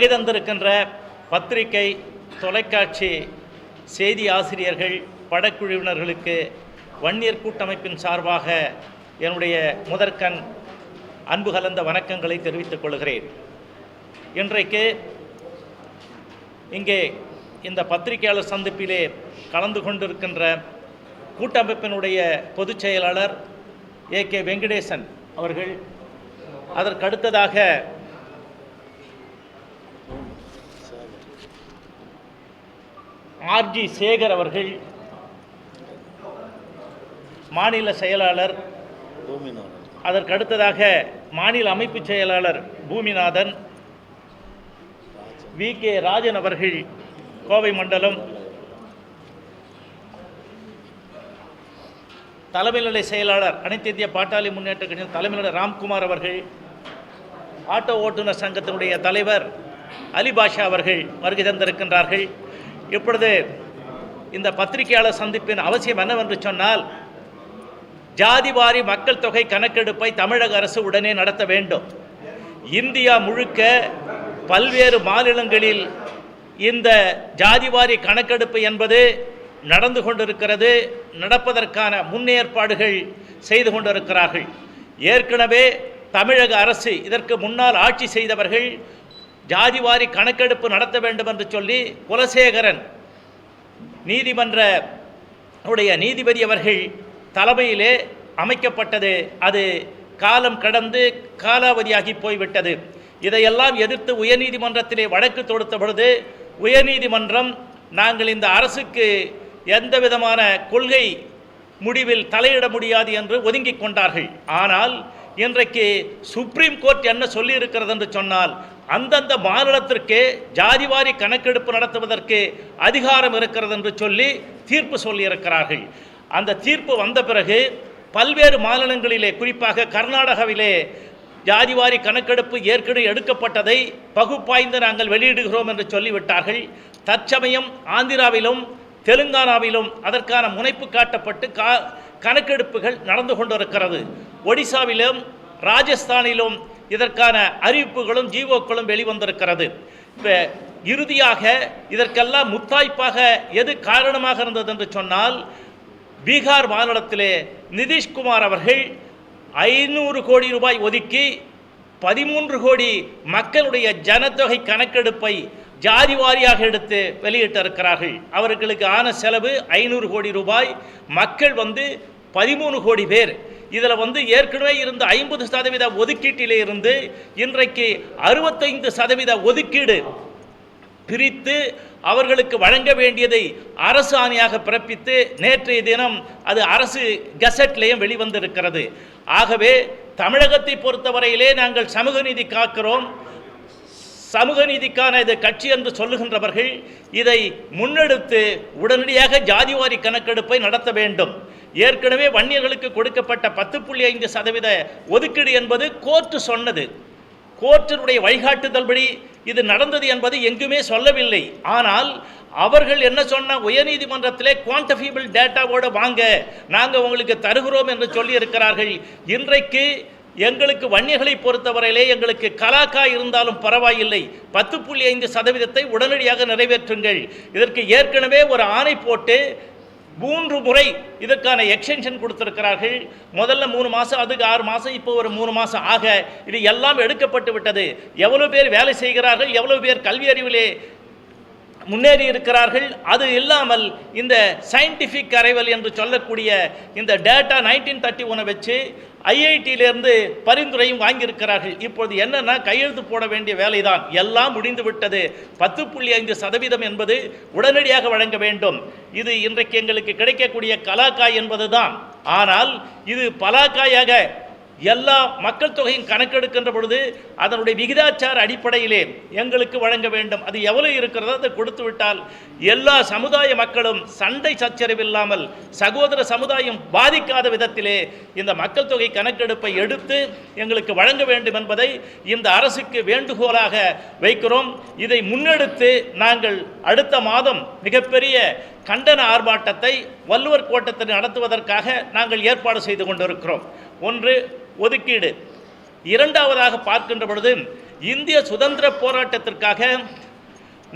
வருகை தந்திருக்கின்ற பத்திரிகை தொலைக்காட்சி செய்தி ஆசிரியர்கள் படக்குழுவினர்களுக்கு வன்னியர் கூட்டமைப்பின் சார்பாக என்னுடைய முதற்கண் அன்பு கலந்த வணக்கங்களை தெரிவித்துக் கொள்கிறேன். இன்றைக்கு இங்கே இந்த பத்திரிகையாளர் சந்திப்பிலே கலந்து கொண்டிருக்கின்ற கூட்டமைப்பினுடைய பொதுச் செயலாளர் ஏ கே வெங்கடேசன் அவர்கள் அதற்கடுத்ததாக ஆர்ஜி சேகர் அவர்கள் மாநில செயலாளர் அதற்கு அடுத்ததாக மாநில அமைப்பு செயலாளர் பூமிநாதன் வி. கே. ராஜன் அவர்கள் கோவை மண்டலம் தலைமைநிலை செயலாளர் அனைத்து இந்திய பாட்டாளி முன்னேற்ற கட்சியின் தலைமை ராம்குமார் அவர்கள் ஆட்டோ ஓட்டுநர் சங்கத்தினுடைய தலைவர் அலி பாஷா அவர்கள் வருகை தந்திருக்கின்றார்கள். இப்பொழுது இந்த பத்திரிகையாளர் சந்திப்பின் அவசியம் என்னவென்று சொன்னால் ஜாதிவாரி மக்கள் தொகை கணக்கெடுப்பை தமிழக அரசு உடனே நடத்த வேண்டும். இந்தியா முழுக்க பல்வேறு மாநிலங்களில் இந்த ஜாதிவாரி கணக்கெடுப்பு என்பது நடந்து கொண்டிருக்கிறது நடப்பதற்கான முன்னேற்பாடுகள் செய்து கொண்டிருக்கிறார்கள். ஏற்கனவே தமிழக அரசு இதற்கு முன்னால் ஆட்சி செய்தவர்கள் ஜாதிவாரி கணக்கெடுப்பு நடத்த வேண்டும் என்று சொல்லி குலசேகரன் நீதிமன்ற உடைய நீதிபதி அவர்கள் தலைமையிலே அமைக்கப்பட்டது. அது காலம் கடந்து காலாவதியாகி போய்விட்டது. இதையெல்லாம் எதிர்த்து உயர்நீதிமன்றத்திலே வழக்கு தொடுத்த பொழுது உயர்நீதிமன்றம் நாங்கள் இந்த அரசுக்கு எந்த விதமான கொள்கை முடிவில் தலையிட முடியாது என்று ஒதுங்கிக் கொண்டார்கள். ஆனால் இன்றைக்கு சுப்ரீம் கோர்ட் என்ன சொல்லியிருக்கிறது என்று சொன்னால் அந்தந்த மாநிலத்திற்கு ஜாதிவாரி கணக்கெடுப்பு நடத்துவதற்கு அதிகாரம் இருக்கிறது என்று சொல்லி தீர்ப்பு சொல்லியிருக்கிறார்கள். அந்த தீர்ப்பு வந்த பிறகு பல்வேறு மாநிலங்களிலே குறிப்பாக கர்நாடகாவிலே ஜாதிவாரி கணக்கெடுப்பு ஏற்கனவே எடுக்கப்பட்டதை பகுப்பாய்ந்து நாங்கள் வெளியிடுகிறோம் என்று சொல்லிவிட்டார்கள். தற்சமயம் ஆந்திராவிலும் தெலுங்கானாவிலும் அதற்கான முனைப்பு காட்டப்பட்டு கா கணக்கெடுப்புகள் நடந்து கொண்டிருக்கிறது. ஒடிசாவிலும் ராஜஸ்தானிலும் இதற்கான அறிவிப்புகளும் ஜீவோக்களும் வெளிவந்திருக்கிறது. இப்போ இறுதியாக இதற்கெல்லாம் முத்தாய்ப்பாக எது காரணமாக இருந்தது என்று சொன்னால் பீகார் மாநிலத்திலே நிதிஷ்குமார் அவர்கள் ஐநூறு கோடி ரூபாய் ஒதுக்கி பதிமூன்று கோடி மக்களுடைய ஜனத்தொகை கணக்கெடுப்பை ஜாதி வாரியாக எடுத்து வெளியிட்டிருக்கிறார்கள். அவர்களுக்கு ஆன செலவு ஐநூறு கோடி ரூபாய். மக்கள் வந்து பதிமூணு கோடி பேர். இதில் வந்து ஏற்கனவே இருந்த ஐம்பது சதவீத ஒதுக்கீட்டிலே இருந்து இன்றைக்கு அறுபத்தைந்து சதவீத ஒதுக்கீடு பிரித்து அவர்களுக்கு வழங்க வேண்டியதை அரசு ஆணையாக பிறப்பித்து நேற்றைய தினம் அது அரசு கெசட்லேயும் வெளிவந்திருக்கிறது. ஆகவே தமிழகத்தை பொறுத்தவரையிலே நாங்கள் சமூக நீதி காக்கிறோம். சமூக நீதிக்கான இது கட்சி என்று சொல்லுகின்றவர்கள் இதை முன்னெடுத்து உடனடியாக ஜாதிவாரி கணக்கெடுப்பை நடத்த வேண்டும். ஏற்கனவே வன்னியர்களுக்கு கொடுக்கப்பட்ட பத்து புள்ளி ஐந்து சதவீத ஒதுக்கீடு என்பது கோர்ட்டு சொன்னது. கோர்ட்டினுடைய வழிகாட்டுதல்படி இது நடந்தது என்பது எங்குமே சொல்லவில்லை. ஆனால் அவர்கள் என்ன சொன்ன உயர்நீதிமன்றத்திலே குவான்டிஃபியபிள் டேட்டாவோடு வாங்க நாங்கள் உங்களுக்கு தருகிறோம் என்று சொல்லி இருக்கிறார்கள் இன்றைக்கு எங்களுக்கு வன்னியர்களை பொறுத்தவரையிலே எங்களுக்கு கலாக்கா இருந்தாலும் பரவாயில்லை. பத்து புள்ளி ஐந்து சதவீதத்தை உடனடியாக நிறைவேற்றுங்கள். இதற்கு ஏற்கனவே ஒரு ஆணை போட்டு மூன்று முறை இதற்கான எக்ஸ்டென்ஷன் கொடுத்திருக்கிறார்கள். முதல்ல மூணு மாதம் அதுக்கு ஆறு மாதம் இப்போ ஒரு மூணு மாதம் ஆக இது எல்லாம் எடுக்கப்பட்டு விட்டது. எவ்வளோ பேர் வேலை செய்கிறார்கள் எவ்வளோ பேர் கல்வி அறிவிலே முன்னேறி இருக்கிறார்கள். அது இல்லாமல் இந்த சயின்டிஃபிக் அரைவல் என்று சொல்லக்கூடிய இந்த டேட்டா நைன்டீன் தேர்ட்டி ஒனை வச்சு ஐஐடியிலிருந்து பரிந்துரையும் வாங்கியிருக்கிறார்கள். இப்பொழுது என்னென்னா கையெழுத்து போட வேண்டிய வேலைதான். எல்லாம் முடிந்து விட்டது. பத்து புள்ளி ஐந்து சதவீதம் என்பது உடனடியாக வழங்க வேண்டும். இது இன்றைக்கு எங்களுக்கு கிடைக்கக்கூடிய கலாக்காய் என்பதுதான். ஆனால் இது பலாக்காயாக எல்லா மக்கள் தொகையும் கணக்கெடுக்கின்ற பொழுது அதனுடைய விகிதாச்சார அடிப்படையிலே எங்களுக்கு வழங்க வேண்டும். அது எவ்வளவு இருக்கிறதோ அதை கொடுத்து விட்டால் எல்லா சமுதாய மக்களும் சண்டை சச்சரவில்லாமல் சகோதர சமுதாயம் பாதிக்காத விதத்திலே இந்த மக்கள் தொகை கணக்கெடுப்பை எடுத்து எங்களுக்கு வழங்க வேண்டும் என்பதை இந்த அரசுக்கு வேண்டுகோளாக வைக்கிறோம். இதை முன்னெடுத்து நாங்கள் அடுத்த மாதம் மிகப்பெரிய கண்டன ஆர்ப்பாட்டத்தை வள்ளுவர் கோட்டத்தில் நடத்துவதற்காக நாங்கள் ஏற்பாடு செய்து கொண்டிருக்கிறோம். ஒன்று ஒதுக்கீடு. இரண்டாவதாக பார்க்கின்ற பொழுது இந்திய சுதந்திர போராட்டத்திற்காக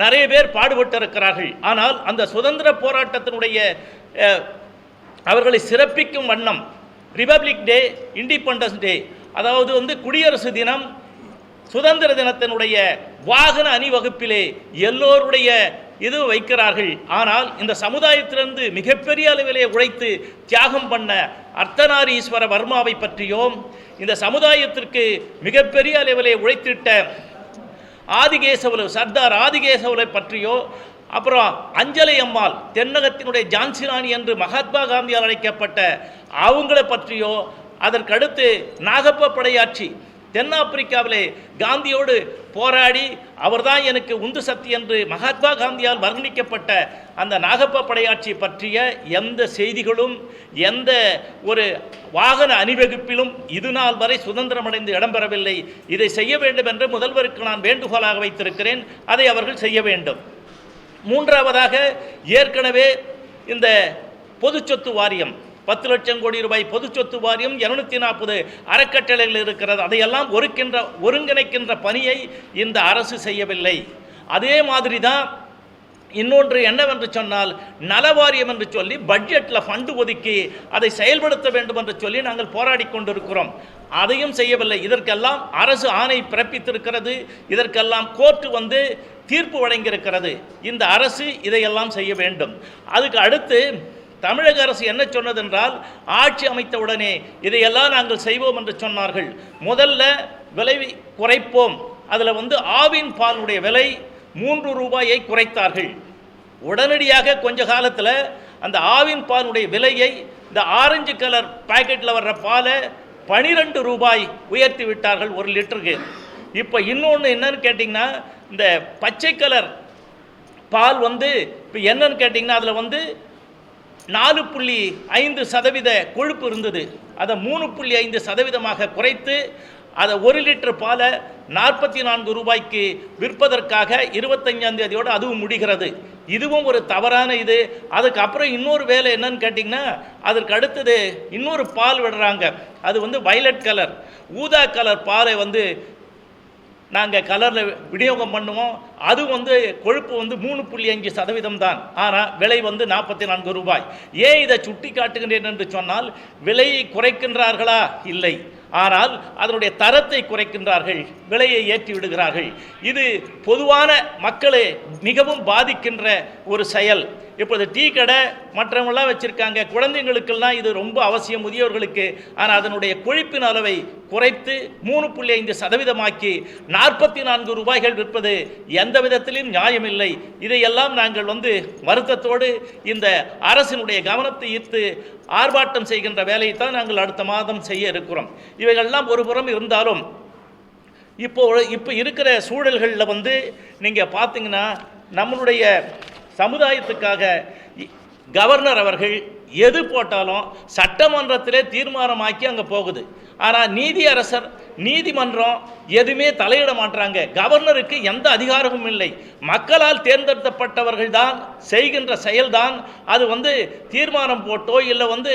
நிறைய பேர் பாடுபட்டிருக்கிறார்கள். ஆனால் அந்த சுதந்திர போராட்டத்தினுடைய அவர்களை சிறப்பிக்கும் வண்ணம் ரிபப்ளிக் டே இண்டிபெண்டன்ஸ் டே அதாவது வந்து குடியரசு தினம் சுதந்திர தினத்தினுடைய வாகன அணிவகுப்பிலே எல்லோருடைய இது வைக்கிறார்கள்? ஆனால் இந்த சமுதாயத்திலிருந்து மிகப்பெரிய அளவிலே உழைத்து தியாகம் பண்ண அர்த்தநாரீஸ்வர வர்மாவை பற்றியோ இந்த சமுதாயத்திற்கு மிகப்பெரிய அளவிலே உழைத்திட்ட ஆதிகேசவலு சர்தார் ஆதிகேசவலை பற்றியோ அப்புறம் அஞ்சலை அம்மாள் தென்னகத்தினுடைய ஜான்சிராணி என்று மகாத்மா காந்தியால் அழைக்கப்பட்ட அவங்கள பற்றியோ அதற்கடுத்து நாகப்ப படையாட்சி தென்னாப்பிரிக்காவிலே காந்தியோடு போராடி அவர்தான் எனக்கு உந்து சக்தி என்று மகாத்மா காந்தியால் வர்ணிக்கப்பட்ட அந்த நாகப்ப படையாட்சி பற்றிய எந்த செய்திகளும் எந்த ஒரு வாகன அணிவகுப்பிலும் இது நாள் வரை சுதந்திரமடைந்து இடம்பெறவில்லை. இதை செய்ய வேண்டும் என்று முதல்வருக்கு நான் வேண்டுகோளாக வைத்திருக்கிறேன். அதை அவர்கள் செய்ய வேண்டும். மூன்றாவதாக ஏற்கனவே இந்த பொது சொத்து வாரியம் பத்து லட்சம் கோடி ரூபாய் பொது சொத்து வாரியம் இருநூத்தி நாற்பது அறக்கட்டளைகள் இருக்கிறது. அதையெல்லாம் ஒருக்கின்ற ஒருங்கிணைக்கின்ற பணியை இந்த அரசு செய்யவில்லை. அதே மாதிரி தான் இன்னொன்று என்னவென்று சொன்னால் நலவாரியம் என்று சொல்லி பட்ஜெட்டில் ஃபண்டு ஒதுக்கி அதை செயல்படுத்த வேண்டும் என்று சொல்லி நாங்கள் போராடி கொண்டிருக்கிறோம். அதையும் செய்யவில்லை. இதற்கெல்லாம் அரசு ஆணை பிறப்பித்திருக்கிறது. இதற்கெல்லாம் கோர்ட்டு வந்து தீர்ப்பு வழங்கியிருக்கிறது. இந்த அரசு இதையெல்லாம் செய்ய வேண்டும். அதுக்கு அடுத்து தமிழக அரசு என்ன சொன்னதென்றால் ஆட்சி அமைத்தவுடனே இதையெல்லாம் நாங்கள் செய்வோம் என்று சொன்னார்கள். முதல்ல விலை குறைப்போம். அதில் வந்து ஆவின் பாலுடைய விலை மூன்று ரூபாயை குறைத்தார்கள். உடனடியாக கொஞ்ச காலத்தில் அந்த ஆவின் பாலுடைய விலையை இந்த ஆரஞ்சு கலர் பாக்கெட்டில் வர்ற பாலை பனிரெண்டு ரூபாய் உயர்த்தி விட்டார்கள் ஒரு லிட்டருக்கு. இப்போ இன்னொன்று என்னன்னு கேட்டிங்கன்னா இந்த பச்சை கலர் பால் வந்து இப்போ என்னன்னு கேட்டிங்கன்னா அதில் வந்து நாலு புள்ளி ஐந்து சதவீத கொழுப்பு இருந்தது. அதை மூணு புள்ளி ஐந்து சதவீதமாக குறைத்து அதை ஒரு லிட்டர் பாலை நாற்பத்தி நான்கு ரூபாய்க்கு விற்பதற்காக இருபத்தஞ்சாம் தேதியோடு அதுவும் முடிகிறது. இதுவும் ஒரு தவறான இது. அதுக்கப்புறம் இன்னொரு வேலை என்னன்னு கேட்டிங்கன்னா அதற்கு அடுத்தது இன்னொரு பால் விடுறாங்க. அது வந்து வைலட் கலர் ஊதா கலர் பாலை வந்து நாங்கள் கலரில் விநியோகம் பண்ணுவோம். அது வந்து கொழுப்பு வந்து மூணு புள்ளி அஞ்சு சதவீதம் தான். ஆனால் விலை வந்து நாற்பத்தி நான்கு ரூபாய். ஏன் இதை சுட்டி காட்டுகின்றேன் என்று சொன்னால் விலையை குறைக்கின்றார்களா? இல்லை. ஆனால் அதனுடைய தரத்தை குறைக்கின்றார்கள் விலையை ஏற்றி விடுகிறார்கள். இது பொதுவான மக்களை மிகவும் பாதிக்கின்ற ஒரு செயல். இப்போது டீ கடை மற்றவங்களாம் வச்சுருக்காங்க குழந்தைங்களுக்கெல்லாம் இது ரொம்ப அவசியம் முதியோர்களுக்கு. ஆனால் அதனுடைய கொழுப்பின் அளவை குறைத்து மூணு புள்ளி ஐந்து சதவீதமாக்கி நாற்பத்தி நான்கு ரூபாய்கள் விற்பது எந்த விதத்திலும் நியாயமில்லை. இதையெல்லாம் நாங்கள் வந்து வருத்தத்தோடு இந்த அரசினுடைய கவனத்தை ஈர்த்து ஆர்ப்பாட்டம் செய்கின்ற வேலையை தான் நாங்கள் அடுத்த மாதம் செய்ய இருக்கிறோம். இவைகள்லாம் ஒரு புறம் இருந்தாலும் இப்போ இப்போ இருக்கிற சூழல்களில் வந்து நீங்கள் பார்த்தீங்கன்னா நம்மளுடைய சமுதாயத்துக்காக கவர்னர் அவர்கள் எது போட்டாலும் சட்டமன்றத்திலே தீர்மானமாக்கி அங்கே போகுது. ஆனால் நீதியரசர் நீதிமன்றம் எதுவுமே தலையிட மாட்டாங்க கவர்னருக்கு எந்த அதிகாரமும் இல்லை. மக்களால் தேர்ந்தெடுக்கப்பட்டவர்கள் தான் செய்கின்ற செயல்தான். அது வந்து தீர்மானம் போட்டோ இல்லை வந்து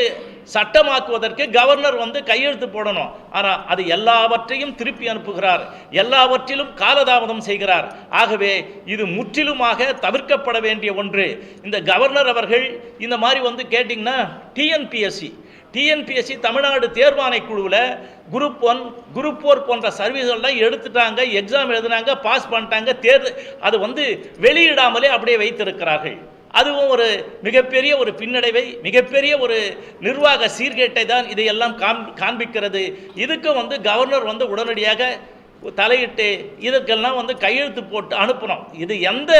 சட்டமாக்குவதற்கு கவர்னர் வந்து கையெழுத்து போடணும். ஆனால் அது எல்லாவற்றையும் திருப்பி அனுப்புகிறார். எல்லாவற்றிலும் காலதாமதம் செய்கிறார். ஆகவே இது முற்றிலுமாக தவிர்க்கப்பட வேண்டிய ஒன்று. இந்த கவர்னர் அவர்கள் இந்த மாதிரி வந்து கேட்டிங்கன்னா டிஎன்பிஎஸ்சி டிஎன்பிஎஸ்சி தமிழ்நாடு தேர்வாணை குழுவில் குரூப் ஒன் குரூப் ஃபோர் போன்ற சர்வீஸ்கள்லாம் எடுத்துட்டாங்க எக்ஸாம் எழுதினாங்க பாஸ் பண்ணிட்டாங்க தேர்வு அது வந்து வெளியிடாமலே அப்படியே வைத்திருக்கிறார்கள். அதுவும் ஒரு மிகப்பெரிய ஒரு பின்னடைவை மிகப்பெரிய ஒரு நிர்வாக சீர்கேட்டை தான் இதையெல்லாம் காண் காண்பிக்கிறது. இதுக்கும் வந்து கவர்னர் வந்து உடனடியாக தலையிட்டு இதற்கெல்லாம் வந்து கையெழுத்து போட்டு அனுப்பணும். இது எந்த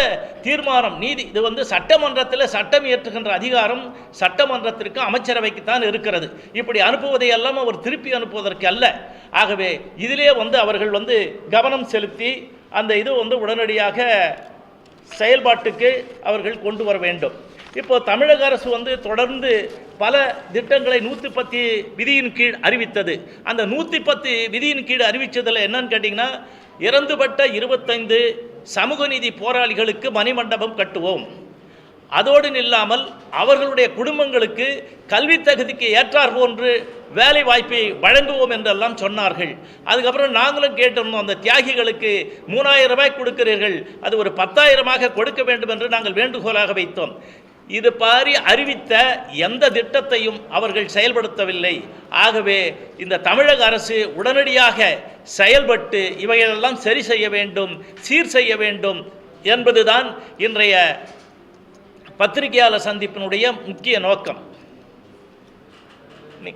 தீர்மானம்? நீதி இது வந்து சட்டமன்றத்தில் சட்டம் இயற்றுகின்ற அதிகாரம் சட்டமன்றத்திற்கு அமைச்சரவைக்கு தான் இருக்கிறது. இப்படி அனுப்புவதை எல்லாம் அவர் திருப்பி அனுப்புவதற்கு அல்ல. ஆகவே இதிலே வந்து அவர்கள் வந்து கவனம் செலுத்தி அந்த இது வந்து உடனடியாக செயல்பாட்டுக்கு அவர்கள் கொண்டு வர வேண்டும். இப்போ தமிழக அரசு வந்து தொடர்ந்து பல திட்டங்களை நூற்றி பத்து விதியின் கீழ் அறிவித்தது. அந்த நூற்றி பத்து விதியின் கீழ் அறிவித்ததில் என்னன்னு கேட்டிங்கன்னா இறந்துபட்ட இருபத்தைந்து சமூக நீதி போராளிகளுக்கு மணிமண்டபம் கட்டுவோம். அதோடு நில்லாமல் அவர்களுடைய குடும்பங்களுக்கு கல்வி தகுதிக்கு ஏற்றார் போன்று வேலை வாய்ப்பை வழங்குவோம் என்றெல்லாம் சொன்னார்கள். அதுக்கப்புறம் நாங்களும் கேட்டிருந்தோம் அந்த தியாகிகளுக்கு மூணாயிரம் ரூபாய் கொடுக்கிறீர்கள் அது ஒரு பத்தாயிரமாக கொடுக்க வேண்டும் என்று நாங்கள் வேண்டுகோளாக வைத்தோம். இது பாரி அறிவித்த எந்த திட்டத்தையும் அவர்கள் செயல்படுத்தவில்லை. ஆகவே இந்த தமிழக அரசு உடனடியாக செயல்பட்டு இவைகளெல்லாம் சரி செய்ய வேண்டும் சீர் செய்ய வேண்டும் என்பதுதான் இன்றைய பத்திரிகையாளர் சந்திப்பினுடைய முக்கிய நோக்கம். நீ-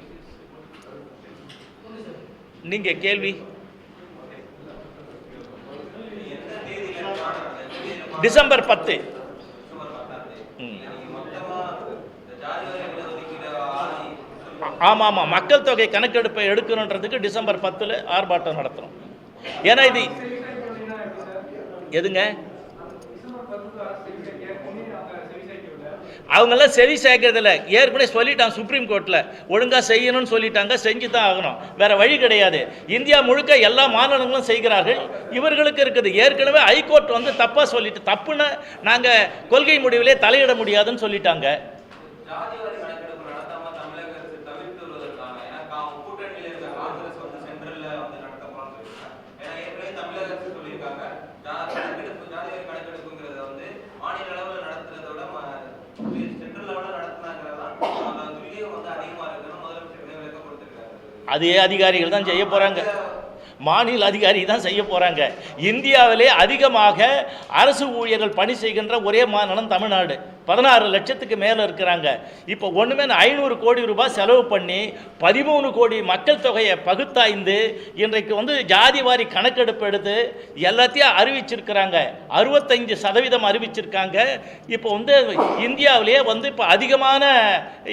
நீங்க கேள்வி. டிசம்பர் பத்து. ஆமாம் ஆமாம் மக்கள் தொகை கணக்கெடுப்பை எடுக்கணுன்றதுக்கு டிசம்பர் பத்தில் ஆர்ப்பாட்டம் நடத்துகிறோம் ஏன்னா இது எதுங்க? அவங்கெல்லாம் செவி சேர்க்கறதில்ல ஏற்கனவே சொல்லிட்டாங்க சுப்ரீம் கோர்ட்டில் ஒழுங்காக செய்யணும்னு சொல்லிட்டாங்க செஞ்சு தான் ஆகணும். வேறு வழி கிடையாது. இந்தியா முழுக்க எல்லா மாநிலங்களும் செய்கிறார்கள். இவர்களுக்கு இருக்குது. ஏற்கனவே ஹைகோர்ட் வந்து தப்பாக சொல்லிட்டு தப்புன்னு நாங்கள் கொள்கை முடிவிலே தலையிட முடியாதுன்னு சொல்லிட்டாங்க ஜாதிவாரி கணக்கெடுப்பு நடத்தாம தமிழக அரசு தவிர்த்து வருவதற்கான ஏன்னா கா- கூட்டணியில இருக்க காங்கிரஸ் வந்து சென்ட்ரல்ல வந்து நடத்த போறான்னு சொல்லியிருக்காங்க ஏன்னா ஏற்கனவே தமிழக அரசு சொல்லியிருக்காங்க ஜா- கணக்கெடுப்பு ஜாதிவாரி கணக்கெடுப்புங்கிறத வந்து மாநில அளவில் நடத்துறத விட சென்ட்ரல் லெவலில் நடத்தினாங்கிறதான் அந்த துல்லியம் வந்து அதிகமா இருக்குன்னு முதலமைச்சர் விளக்கம் கொடுத்திருக்காரு அதே அதிகாரிகள் தான் செய்ய போகிறாங்க மாநில அதிகாரி தான் செய்ய போகிறாங்க இந்தியாவிலே அதிகமாக அரசு ஊழியர்கள் பணி செய்கின்ற ஒரே மாநிலம் தமிழ்நாடு. பதினாறு லட்சத்துக்கு மேலே இருக்கிறாங்க. இப்போ ஒன்றுமே ஐநூறு கோடி ரூபாய் செலவு பண்ணி பதிமூணு கோடி மக்கள் தொகையை பகுத்தாய்ந்து இன்றைக்கு வந்து ஜாதிவாரி கணக்கெடுப்பு எடுத்து எல்லாத்தையும் அறிவிச்சிருக்கிறாங்க. அறுபத்தஞ்சு சதவீதம் அறிவிச்சிருக்காங்க. இப்போ வந்து இந்தியாவிலேயே வந்து இப்போ அதிகமான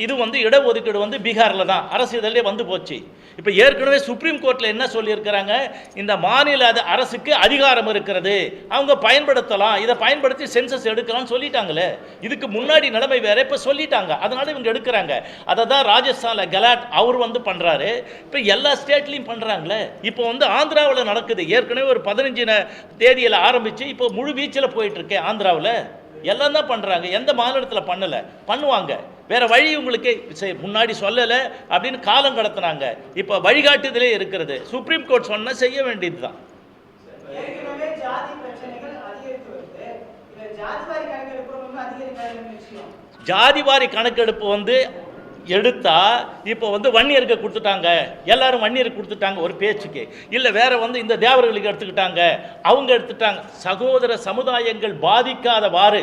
இது வந்து இடஒதுக்கீடு வந்து பீகாரில் தான் அரசு இதழிலே வந்து போச்சு. இப்போ ஏற்கனவே சுப்ரீம் கோர்ட்டில் என்ன சொல்லியிருக்கிறாங்க? இந்த மாநில அரசுக்கு அதிகாரம் இருக்கிறது. அவங்க பயன்படுத்தலாம் இதை பயன்படுத்தி சென்சஸ் எடுக்கலாம்னு சொல்லிட்டாங்களே. இதுக்கு முன்னாடி நிலைமை வேற. இப்போ சொல்லிட்டாங்க. அதனால் இவங்க எடுக்கிறாங்க. அதை தான் ராஜஸ்தானில் கலாட் அவர் வந்து பண்ணுறாரு இப்போ எல்லா ஸ்டேட்லேயும் பண்ணுறாங்களே இப்போ வந்து ஆந்திராவில் நடக்குது. ஏற்கனவே ஒரு பதினஞ்சு தேதியில் ஆரம்பித்து இப்போ முழு வீச்சில் போயிட்டுருக்கேன் ஆந்திராவில். எல்லாம் தான் பண்ணுறாங்க எந்த மாநிலத்தில் பண்ணலை. பண்ணுவாங்க. வேற வழி உங்களுக்கு சரி முன்னாடி சொல்லலை அப்படின்னு காலம் கடத்துனாங்க. இப்போ வழிகாட்டுதலே இருக்கிறது. சுப்ரீம் கோர்ட் சொன்னால் செய்ய வேண்டியது தான் ஜாதி பிரச்சனைகள் அதிகரித்து வருது. இதுல ஜாதிவாரி கணக்கெடுப்பு ஜாதிவாரி கணக்கெடுப்பு வந்து எடுத்தா இப்போ வந்து வன்னியருக்கு கொடுத்துட்டாங்க. எல்லாரும் வன்னியருக்கு கொடுத்துட்டாங்க ஒரு பேச்சுக்கு. இல்லை வேற வந்து இந்த தேவர்களுக்கு எடுத்துக்கிட்டாங்க. அவங்க எடுத்துட்டாங்க. சகோதர சமுதாயங்கள் பாதிக்காதவாறு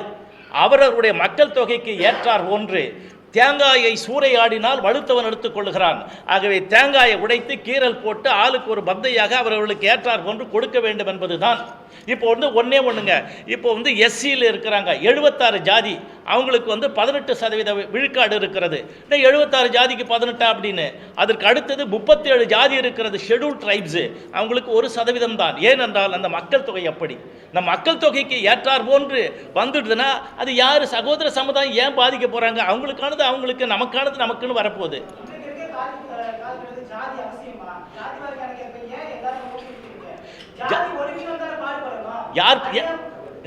அவரவருடைய மக்கள் தொகைக்கு ஏற்றார் ஒன்று. தேங்காயை சூறையாடினால் வலுத்தவன் எடுத்துக்கொள்கிறான் ஆகவே தேங்காயை உடைத்து கீறல் போட்டு ஆளுக்கு ஒரு பந்தையாக அவர்களுக்கு ஏற்றார் போன்று கொடுக்க வேண்டும் என்பதுதான். இப்போ வந்து ஒன்னே ஒண்ணுங்க. இப்போ வந்து எஸ்சியில் இருக்கிறாங்க. எழுபத்தாறு ஜாதி. அவங்களுக்கு வந்து பதினெட்டு சதவீத விழுக்காடு இருக்கிறது. இன்னும் எழுபத்தாறு ஜாதிக்கு பதினெட்டா அப்படின்னு? அதற்கு அடுத்தது முப்பத்தேழு ஜாதி இருக்கிறது ஷெடியூல் ட்ரைப்ஸு அவங்களுக்கு ஒரு சதவீதம் தான். ஏனென்றால் அந்த மக்கள் தொகை அப்படி. இந்த மக்கள் தொகைக்கு ஏற்றார் போன்று வந்துடுதுன்னா அது யார் சகோதர சமுதாயம் ஏன் பாதிக்க போகிறாங்க அவங்களுக்கான அவங்களுக்கானது அவங்களுக்கு நமக்கானது நமக்குன்னு வரப்போகுது. யார்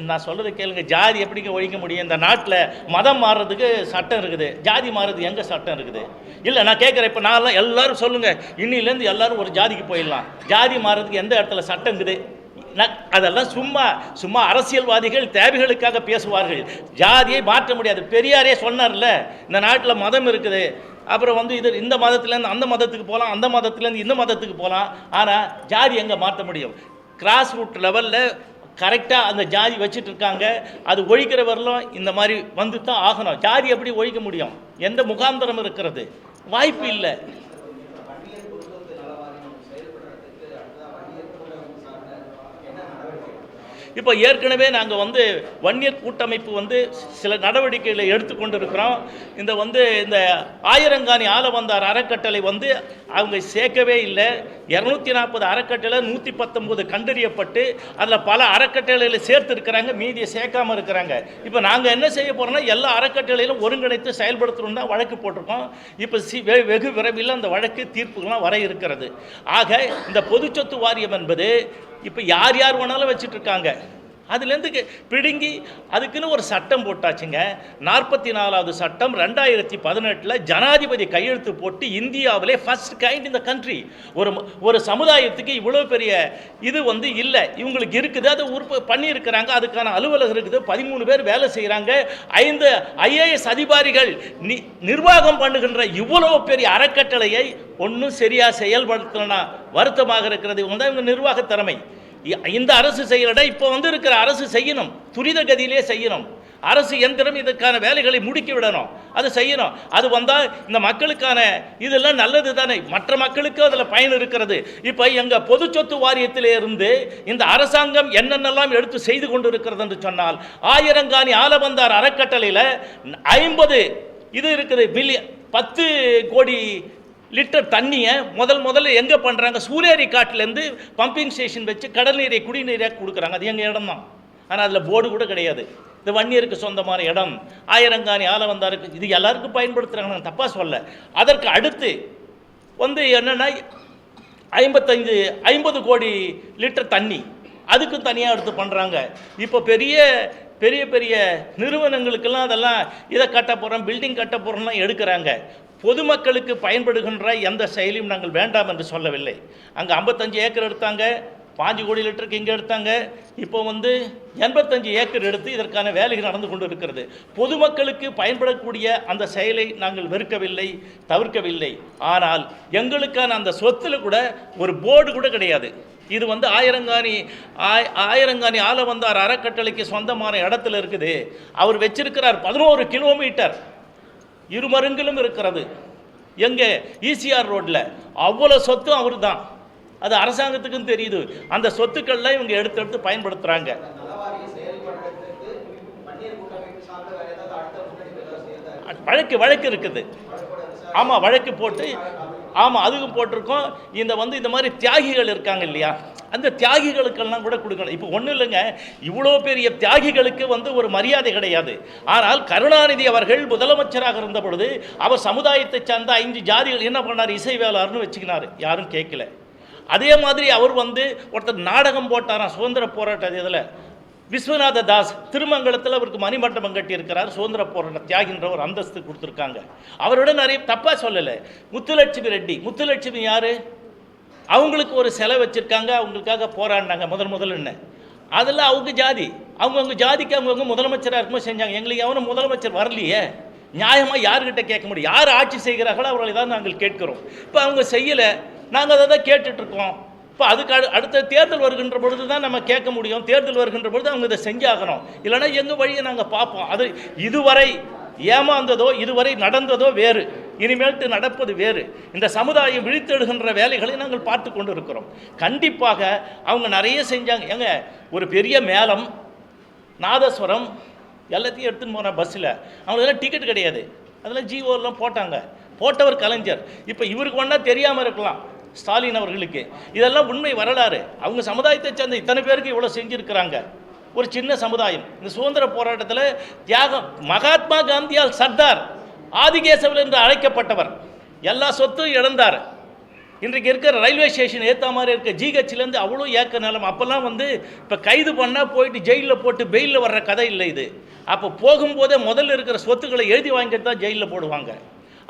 நான் சொல்றதை கேளுங்க. ஜாதி எப்படிங்க ஒழிக்க முடியும்? இந்த நாட்டில் மதம் மாறுறதுக்கு சட்டம் இருக்குது. ஜாதி மாறுறதுக்கு எங்கே சட்டம் இருக்குது? இல்லை நான் கேட்குறேன் இப்போ நான் எல்லாரும் சொல்லுங்க. இன்னிலேருந்து எல்லாரும் ஒரு ஜாதிக்கு போயிடலாம். ஜாதி மாறுறதுக்கு எந்த இடத்துல சட்டம் இருக்குது? அதெல்லாம் சும்மா சும்மா அரசியல்வாதிகள் தேவைகளுக்காக பேசுவார்கள். ஜாதியை மாற்ற முடியாது. பெரியாரே சொன்னார்ல இந்த நாட்டில் மதம் இருக்குது. அப்புறம் வந்து இது இந்த மதத்துலேருந்து அந்த மதத்துக்கு போகலாம் அந்த மதத்துலேருந்து இந்த மதத்துக்கு போகலாம் ஆனால் ஜாதி எங்கே மாற்ற முடியும்? கிராஸ் ரூட் லெவலில் கரெக்டாக அந்த ஜாதி வச்சுட்டு இருக்காங்க அது ஒழிக்கிற வரலும் இந்த மாதிரி வந்து தான் ஆகணும். ஜாதி எப்படி ஒழிக்க முடியும்? எந்த முகாந்திரம் இருக்கிறது? வாய்ப்பு இல்லை. இப்போ ஏற்கனவே நாங்கள் வந்து வன்னியர் கூட்டமைப்பு வந்து சில நடவடிக்கைகளை எடுத்துக்கொண்டு இருக்கிறோம் இந்த வந்து இந்த ஆயிரங்காணி ஆள வந்தார் அறக்கட்டளை வந்து அவங்க சேர்க்கவே இல்லை. இரநூத்தி நாற்பது அறக்கட்டளை நூற்றி பத்தொம்போது கண்டறியப்பட்டு அதில் பல அறக்கட்டளைகளை சேர்த்துருக்கிறாங்க மீதியை சேர்க்காம இருக்கிறாங்க. இப்போ நாங்கள் என்ன செய்ய போகிறோம்னா எல்லா அறக்கட்டளையிலும் ஒருங்கிணைத்து செயல்படுத்தணும் தான் வழக்கு போட்டிருக்கோம். இப்போ சி வெ- வெகு விரைவில் அந்த வழக்கு தீர்ப்புகள்லாம் வர இருக்கிறது. ஆக இந்த பொதுச்சொத்து வாரியம் என்பது இப்போ யார் யார் வேணாலும் வச்சுட்டு இருக்காங்க. அதுலேருந்து பிடுங்கி அதுக்குன்னு ஒரு சட்டம் போட்டாச்சுங்க. நாற்பத்தி நாலாவது சட்டம் ரெண்டாயிரத்தி பதினெட்டில் ஜனாதிபதி கையெழுத்து போட்டு இந்தியாவிலே ஃபர்ஸ்ட் கைண்ட் இந்த கண்ட்ரி ஒரு ஒரு சமுதாயத்துக்கு இவ்வளோ பெரிய இது வந்து இல்லை. இவங்களுக்கு இருக்குது அதை உற்ப பண்ணியிருக்கிறாங்க. அதுக்கான அலுவலகம் இருக்குது. பதிமூணு பேர் வேலை செய்கிறாங்க ஐந்து ஐஏஎஸ் அதிகாரிகள் நி நிர்வாகம் பண்ணுகின்ற இவ்வளோ பெரிய அறக்கட்டளையை ஒன்றும் சரியாக செயல்படுத்தலைன்னா வருத்தமாக இருக்கிறது. இவங்க தான் இவங்க நிர்வாக திறமை இந்த அரசு செய்யலடா இப்போ வந்து இருக்கிற அரசு செய்யணும். துரித கதியிலே செய்யணும். அரசு எந்திரம் இதற்கான வேலைகளை முடுக்கி விடணும். அது செய்யணும். அது வந்தால் இந்த மக்களுக்கான இதெல்லாம் நல்லது தானே. மற்ற மக்களுக்கும் அதில் பயன் இருக்கிறது. இப்போ எங்கள் பொது சொத்து வாரியத்திலிருந்து இந்த அரசாங்கம் என்னென்னலாம் எடுத்து செய்து கொண்டு இருக்கிறது என்று சொன்னால் ஆயிரங்காணி ஆலபந்தார் அறக்கட்டளையில் ஐம்பது இது இருக்குது பில்லியன் பத்து கோடி லிட்டர் தண்ணியை முதல் முதல்ல எங்கே பண்ணுறாங்க சூரியரி காட்டிலேருந்து பம்பிங் ஸ்டேஷன் வச்சு கடல் நீரை குடிநீராக கொடுக்குறாங்க. அது எங்கள் இடம் தான் ஆனால் அதில் போர்டு கூட கிடையாது. இது வன்னியருக்கு சொந்தமான இடம். ஆயிரங்காணி ஆலவந்தாருக்கு இது எல்லாருக்கும் பயன்படுத்துகிறாங்க நான் தப்பாக சொல்ல அதற்கு அடுத்து வந்து என்னென்னா ஐம்பத்தஞ்சு ஐம்பது கோடி லிட்டர் தண்ணி. அதுக்கும் தனியாக எடுத்து பண்ணுறாங்க இப்போ பெரிய பெரிய பெரிய நிறுவனங்களுக்கெல்லாம் அதெல்லாம் இதை கட்ட போகிறோம் பில்டிங் கட்ட போகிறோம்லாம் எடுக்கிறாங்க. பொதுமக்களுக்கு பயன்படுகின்ற எந்த செயலியும் நாங்கள் வேண்டாம் என்று சொல்லவில்லை. அங்கே ஐம்பத்தஞ்சு ஏக்கர் எடுத்தாங்க பாஞ்சு கோடி லிட்டருக்கு இங்கே எடுத்தாங்க இப்போ வந்து எண்பத்தஞ்சு ஏக்கர் எடுத்து இதற்கான வேலைகள் நடந்து கொண்டு இருக்கிறது பொதுமக்களுக்கு பயன்படக்கூடிய அந்த செயலை நாங்கள் வெறுக்கவில்லை தவிர்க்கவில்லை. ஆனால் எங்களுக்கான அந்த சொத்தில் கூட ஒரு போர்டு கூட கிடையாது. இது வந்து ஆயிரங்காணி ஆய் ஆயிரங்காணி ஆள வந்தார் அறக்கட்டளைக்கு சொந்தமான இடத்துல இருக்குது. அவர் வச்சிருக்கிறார் பதினோரு கிலோமீட்டர். இருமருங்கிலும் இருக்கிறது. எங்கே? ஈசிஆர் ரோட்டில் அவ்வளோ சொத்தும் அவர் தான் அது அரசாங்கத்துக்கும் தெரியுது. அந்த சொத்துக்கள்லாம் இவங்க எடுத்து எடுத்து பயன்படுத்துகிறாங்க வழக்கு வழக்கு இருக்குது. ஆமாம் வழக்கு போட்டு ஆமாம் அதுக்கும் போட்டிருக்கோம். இந்த வந்து இந்த மாதிரி தியாகிகள் இருக்காங்க இல்லையா? அந்த தியாகிகளுக்கெல்லாம் கூட கொடுக்கணும். இப்போ ஒன்றும் இல்லைங்க. இவ்வளோ பெரிய தியாகிகளுக்கு வந்து ஒரு மரியாதை கிடையாது. ஆனால் கருணாநிதி அவர்கள் முதலமைச்சராக இருந்த பொழுது அவர் சமுதாயத்தை சார்ந்த ஐந்து ஜாதிகள் என்ன பண்ணார்? இசை வேளாறுன்னு வச்சுக்கினார். யாரும் கேட்கல. அதே மாதிரி அவர் வந்து ஒருத்தர் நாடகம் போட்டாராம். சுதந்திர போராட்ட இதில் விஸ்வநாத தாஸ் திருமங்கலத்தில் அவருக்கு மணிமண்டபம் கட்டியிருக்கிறார். சுதந்திர போராட்ட தியாகின்ற ஒரு அந்தஸ்து கொடுத்துருக்காங்க. அவரோட நிறைய தப்பாக சொல்லலை. முத்துலட்சுமி ரெட்டி. முத்துலட்சுமி யார்? அவங்களுக்கு ஒரு செலை வச்சுருக்காங்க. அவங்களுக்காக போராடினாங்க. முதல் முதலில்னு அதில் அவங்க ஜாதி. அவங்கவுங்க ஜாதிக்கு அவங்கவுங்க முதலமைச்சராக இருக்கும்போது செஞ்சாங்க. எங்களுக்கு அவனும் முதலமைச்சர் வரலையே. நியாயமாக யார்கிட்ட கேட்க முடியும்? யார் ஆட்சி செய்கிறார்களோ அவர்களை தான் நாங்கள் கேட்கிறோம். இப்போ அவங்க செய்யலை. நாங்கள் அதை தான் கேட்டுட்ருக்கோம் இப்போ அதுக்கு அடு அடுத்த தேர்தல் வருகின்ற பொழுது தான் நம்ம கேட்க முடியும். தேர்தல் வருகின்ற பொழுது அவங்க இதை செஞ்சாகணும். இல்லைன்னா எங்கள் வழியை நாங்கள் பார்ப்போம். அது இதுவரை ஏமாந்ததோ இதுவரை நடந்ததோ வேறு. இனிமேல்ட்டு நடப்பது வேறு. இந்த சமுதாயம் விழித்தெழுகின்ற வேலைகளை நாங்கள் பார்த்து கொண்டு இருக்கிறோம் கண்டிப்பாக அவங்க நிறைய செஞ்சாங்க. ஏங்க ஒரு பெரிய மேளம் நாதஸ்வரம் எல்லாத்தையும் எடுத்துன்னு போனேன் பஸ்ஸில் அவங்களுக்கெல்லாம் டிக்கெட் கிடையாது. அதெல்லாம் ஜிஓலாம் போட்டாங்க. போட்டவர் கலைஞர். இப்போ இவருக்கு ஒன்றா தெரியாமல் இருக்கலாம். ஸ்டாலின் அவர்களுக்கு. இதெல்லாம் உண்மை வரலாறு. அவங்க சமுதாயத்தை சேர்ந்த இத்தனை பேருக்கு இவ்வளோ செஞ்சுருக்கிறாங்க. ஒரு சின்ன சமுதாயம். இந்த சுதந்திர போராட்டத்தில் தியாகம் மகாத்மா காந்தியால் சர்தார் ஆதிகேசவல் என்று அழைக்கப்பட்டவர். எல்லா சொத்தும் இழந்தார். இன்றைக்கு இருக்கிற ரயில்வே ஸ்டேஷன் ஏற்ற மாதிரி இருக்க ஜிஹெச்லேருந்து அவ்வளோ ஏக்க நிலம். அப்போல்லாம் வந்து இப்போ கைது பண்ணால் போயிட்டு ஜெயிலில் போட்டு பெயிலில் வர்ற கதை இல்லை இது. அப்போ போகும்போதே முதல்ல இருக்கிற சொத்துக்களை எழுதி வாங்கிட்டு தான் ஜெயிலில் போடுவாங்க.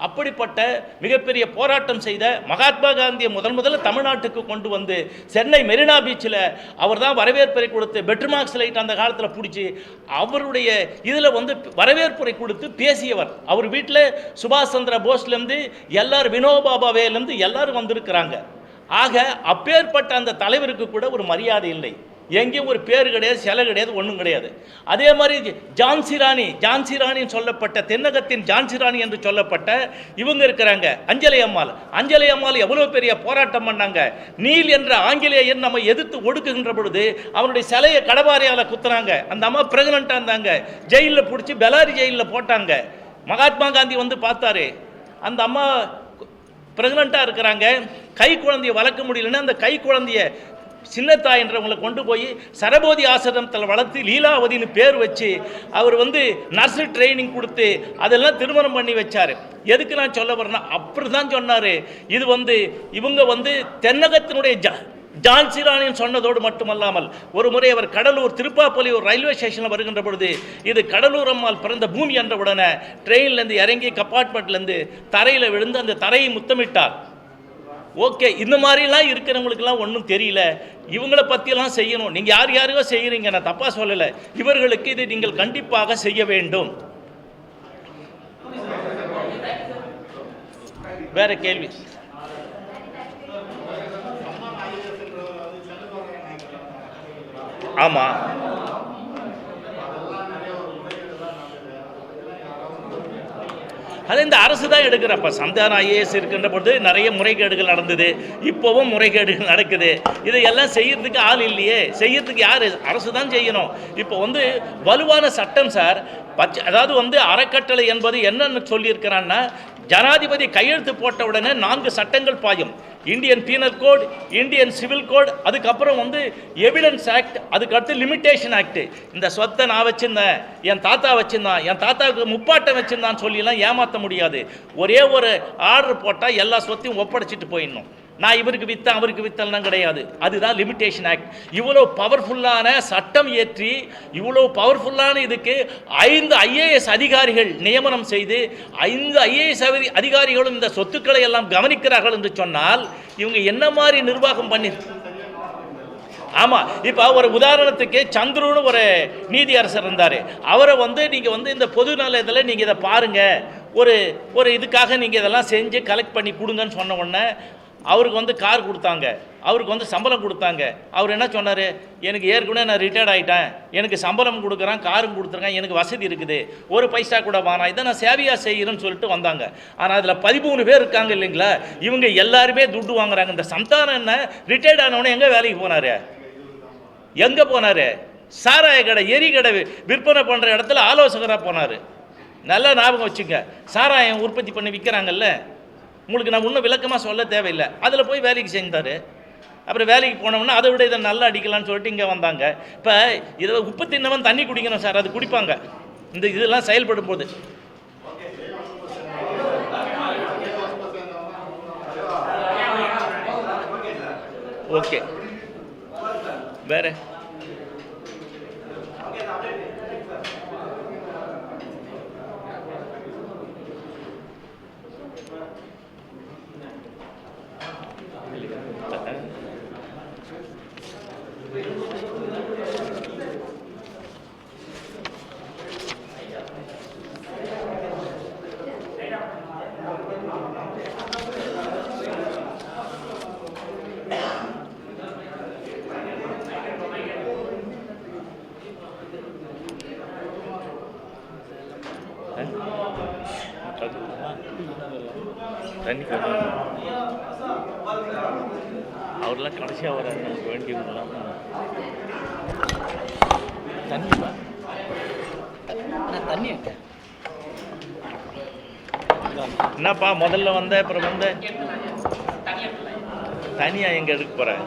அப்படிப்பட்ட மிகப்பெரிய போராட்டம் செய்த மகாத்மா காந்தியை முதல் முதல்ல தமிழ்நாட்டுக்கு கொண்டு வந்து சென்னை மெரினா பீச்சில் அவர் தான் வரவேற்புரை கொடுத்து பெட்ருமார்க்ஸ் லைட் அந்த காலத்தில் பிடிச்சி அவருடைய இதில் வந்து வரவேற்புரை கொடுத்து பேசியவர். அவர் வீட்டில் சுபாஷ் சந்திர போஸ்லேருந்து எல்லாரும் வினோபாபாவேலேருந்து எல்லாரும் வந்திருக்கிறாங்க. ஆக அப்பேற்பட்ட அந்த தலைவருக்கு கூட ஒரு மரியாதை இல்லை. எங்கேயும் ஒரு பேர் கிடையாது சிலை கிடையாது ஒன்றும் கிடையாது. அதே மாதிரி ஜான்சி ராணி ஜான்சி ராணின்னு சொல்லப்பட்ட தென்னகத்தின் ஜான்சி ராணி என்று சொல்லப்பட்ட இவங்க இருக்கிறாங்க அஞ்சலி அம்மாள். அஞ்சலி அம்மாள் எவ்வளோ பெரிய போராட்டம் பண்ணாங்க? நீல் என்ற ஆங்கிலேயர் நம்ம எதிர்த்து ஒடுக்குகின்ற பொழுது அவருடைய சிலையை கடபாரியால் குத்துறாங்க அந்த அம்மா பிரெக்னண்ட்டாக இருந்தாங்க. ஜெயிலில் பிடிச்சி பெலாரி ஜெயிலில் போட்டாங்க. மகாத்மா காந்தி வந்து பார்த்தாரு. அந்த அம்மா ப்ரெக்னெண்ட்டாக இருக்கிறாங்க. கை குழந்தைய வளர்க்க முடியலன்னா அந்த கை குழந்தைய சின்னத்தாயின்றவங்களை கொண்டு போய் சரபோதி ஆசிரமத்தில் வளர்த்து லீலாவதின்னு பேர் வச்சு அவர் வந்து நர்ஸு ட்ரைனிங் கொடுத்து அதெல்லாம் திருமணம் பண்ணி வச்சார். எதுக்கு நான் சொல்ல வரேன்னா அப்படி தான் சொன்னார். இது வந்து இவங்க வந்து தென்னகத்தினுடைய ஜா ஜான்சிராணின் சொன்னதோடு மட்டுமல்லாமல் ஒரு முறை அவர் கடலூர் திருப்பாப்பள்ளி ஒரு ரயில்வே ஸ்டேஷனில் வருகின்ற பொழுது இது கடலூர் அம்மாள் பிறந்த பூமி என்ற உடனே ட்ரெயின்லேருந்து இறங்கி கப்பார்ட்மெண்ட்லேருந்து தரையில் விழுந்து அந்த தரையை முத்தமிட்டார். ஓகே இந்த மாதிரிலாம் இருக்கிறவங்களுக்குலாம் ஒன்றும் தெரியல. இவங்கள பற்றியெல்லாம் செய்யணும். நீங்கள் யார் யாரையோ செய்கிறீங்க நான் தப்பாக சொல்லலை. இவர்களுக்கு இதை நீங்கள் கண்டிப்பாக செய்ய வேண்டும். வேற கேள்வி. ஆமாம் அதை இந்த அரசு தான் எடுக்கிறப்ப. சந்தான ஐஏஎஸ் இருக்கின்ற பொழுது நிறைய முறைகேடுகள் நடந்தது. இப்போவும் முறைகேடுகள் நடக்குது. இதையெல்லாம் செய்யறதுக்கு ஆள் இல்லையே. செய்யறதுக்கு யார்? அரசு தான் செய்யணும். இப்போ வந்து வலுவான சட்டம் சார் பச்சை அதாவது வந்து அறக்கட்டளை என்பது என்னன்னு சொல்லியிருக்கிறான்னா ஜனாதிபதி கையெழுத்து போட்ட உடனே நான்கு சட்டங்கள் பாயும். Indian penal code Indian civil code அதுக்கப்புறம் வந்து எவிடன்ஸ் ஆக்ட் அதுக்கடுத்து லிமிட்டேஷன் ஆக்ட் இந்த சொத்தை நான் வச்சிருந்தேன் என் தாத்தா வச்சிருந்தான் என் தாத்தாவுக்கு முப்பாட்டம் வச்சிருந்தான்னு சொல்லிலாம் ஏமாற்ற முடியாது. ஒரே ஒரு ஆர்டர் போட்டால் எல்லா சொத்தையும் ஒப்படைச்சிட்டு போயிடணும். நான் இவருக்கு வித்தேன் அவருக்கு வித்தெல்லாம் கிடையாது. அதுதான் லிமிட்டேஷன் ஆக்ட் இவ்வளோ பவர்ஃபுல்லான சட்டம் இயற்றி இவ்வளோ பவர்ஃபுல்லான இதுக்கு ஐந்து ஐஏஎஸ் அதிகாரிகள் நியமனம் செய்து ஐந்து ஐஏஎஸ் அதிகாரிகளும் இந்த சொத்துக்களை எல்லாம் கவனிக்கிறார்கள் என்று சொன்னால் இவங்க என்ன மாதிரி நிர்வாகம் பண்ணி ஆமாம் இப்போ ஒரு உதாரணத்துக்கு சந்துருன்னு ஒரு நீதியரசர் இருந்தார். அவரை வந்து நீங்கள் வந்து இந்த பொது நலத்தில் நீங்கள் இதை பாருங்கள் ஒரு ஒரு இதுக்காக நீங்கள் இதெல்லாம் செஞ்சு கலெக்ட் பண்ணி கொடுங்கன்னு சொன்ன உடனே அவருக்கு வந்து கார் கொடுத்தாங்க. அவருக்கு வந்து சம்பளம் கொடுத்தாங்க. அவர் என்ன சொன்னார்? எனக்கு ஏற்கனவே நான் ரிட்டையர்ட் ஆகிட்டேன் எனக்கு சம்பளம் கொடுக்குறான் காரும் கொடுத்துருக்கேன் எனக்கு வசதி இருக்குது. ஒரு பைசா கூட வானா இதை நான் சேவையாக செய்கிறேன்னு சொல்லிட்டு வந்தாங்க. ஆனால் அதில் பதிமூணு பேர் இருக்காங்க இல்லைங்களா? இவங்க எல்லாருமே துட்டு வாங்குறாங்க. இந்த சந்தானம் என்ன? ரிட்டையர்ட் ஆனவொடனே எங்கே வேலைக்கு போனார்? எங்கே போனார்? சாராய கடை எரி கடை விற்பனை பண்ணுற இடத்துல ஆலோசகராக போனார். நல்லா ஞாபகம் வச்சுங்க. சாராயம் உற்பத்தி பண்ணி விற்கிறாங்கல்ல உங்களுக்கு நான் இன்னும் விளக்கமாக சொல்ல தேவையில்லை. அதில் போய் வேலைக்கு செஞ்சார் அப்புறம் வேலைக்கு போனோம்னா அதை விட இதை நல்லா அடிக்கலாம்னு சொல்லிட்டு இங்கே வந்தாங்க. இப்போ இதை உப்பு தின்னவன் தண்ணி குடிக்கணும் சார் அது குடிப்பாங்க. இந்த இதெல்லாம் செயல்படும் போது. ஓகே. வேறு தண்ணி கொண்டு அவர்லாம் கடைசியாக வர நமக்கு தண்ணிப்பா நான் தண்ணி என்னப்பா முதல்ல வந்த அப்புறம் வந்த? தனியாக எங்கே எடுக்க போகிறேன்